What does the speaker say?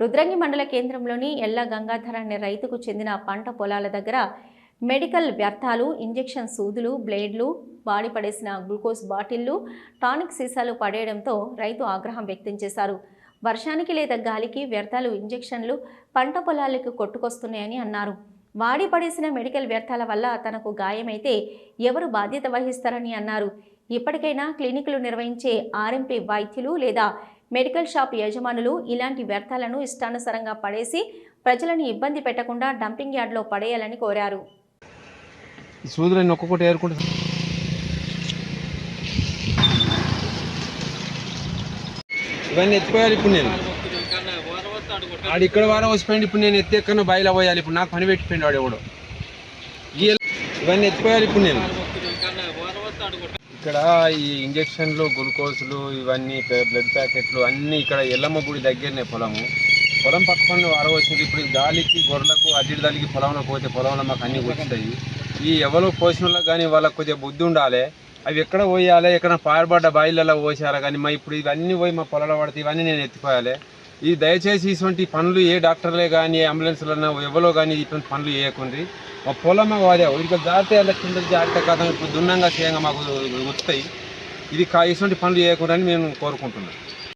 రుద్రంగి మండల కేంద్రంలోని ఎల్ల గంగాధర అనే రైతుకు చెందిన పంట పొలాల దగ్గర మెడికల్ వ్యర్థాలు ఇంజెక్షన్ సూదులు బ్లేడ్లు వాడి పడేసిన గ్లూకోజ్ బాటిళ్ళు టానిక్ సీసాలు పడేయడంతో రైతు ఆగ్రహం వ్యక్తం చేశారు. వర్షానికి లేదా గాలికి వ్యర్థాలు ఇంజెక్షన్లు పంట పొలాలకు కొట్టుకొస్తున్నాయని అన్నారు. వాడి పడేసిన మెడికల్ వ్యర్థాల వల్ల తనకు గాయమైతే ఎవరు బాధ్యత వహిస్తారని అన్నారు. ఇప్పటికైనా క్లినిక్లు నిర్వహించే ఆర్ఎంపీ వైద్యులు లేదా మెడికల్ షాప్ యజమానులు ఇలాంటి వ్యర్థాలను ఇష్టానుసారంగా పడేసి ప్రజలను ఇబ్బంది పెట్టకుండా డంపింగ్ యార్డ్లో పడేయాలని కోరారు. ఒక్కొక్కటి ఏరుకుంటే. ఇవన్నీ ఎత్తిపోయాలి ఇప్పుడు నేను. ఆడు ఇక్కడ వారం వచ్చిపోయింది ఇప్పుడు నేను ఎత్తి ఎక్కడో బయలు పోయాలి ఇప్పుడు నాకు పని పెట్టిపోయింది వాడు ఎవడు. ఇవన్నీ ఎత్తిపోయాలి ఇప్పుడు నేను. ఇక్కడ ఈ ఇంజక్షన్లు గ్లూకోజ్లు ఇవన్నీ బ్లడ్ ప్యాకెట్లు అన్నీ ఇక్కడ ఎల్లమ్మ గుడి దగ్గరనే పొలము. పొలం పక్కన వారం ఇప్పుడు గాలికి గొర్రెలకు అడ్డి దానికి పొలంలో పోతే పొలంలో మాకు అన్నీ వస్తాయి ఈ ఎవరో పోసిన వాళ్ళకి కానీ వాళ్ళకి కొద్దిగా బుద్ధి ఉండాలి. అవి ఎక్కడ పోయాలి? ఎక్కడ పాడబడ్డ బాయిలలో పోసేయాలి కానీ మా ఇప్పుడు ఇవన్నీ పోయి మా పొలంలో పడితే ఇవన్నీ నేను ఎత్తిపోయాలి. ఈ దయచేసి ఇటువంటి పనులు ఏ డాక్టర్లే కానీ ఏ అంబులెన్స్లలో ఎవరో కానీ ఇటువంటి పనులు చేయకుండ్రి మా పొలం వాదే ఇక జాగ్రత్త అలా కింద జాగ్రత్త కదా ఇప్పుడు దున్నంగా చేయంగా మాకు వస్తాయి ఇది కా- ఇటువంటి పనులు చేయకుండా మేము కోరుకుంటున్నాం.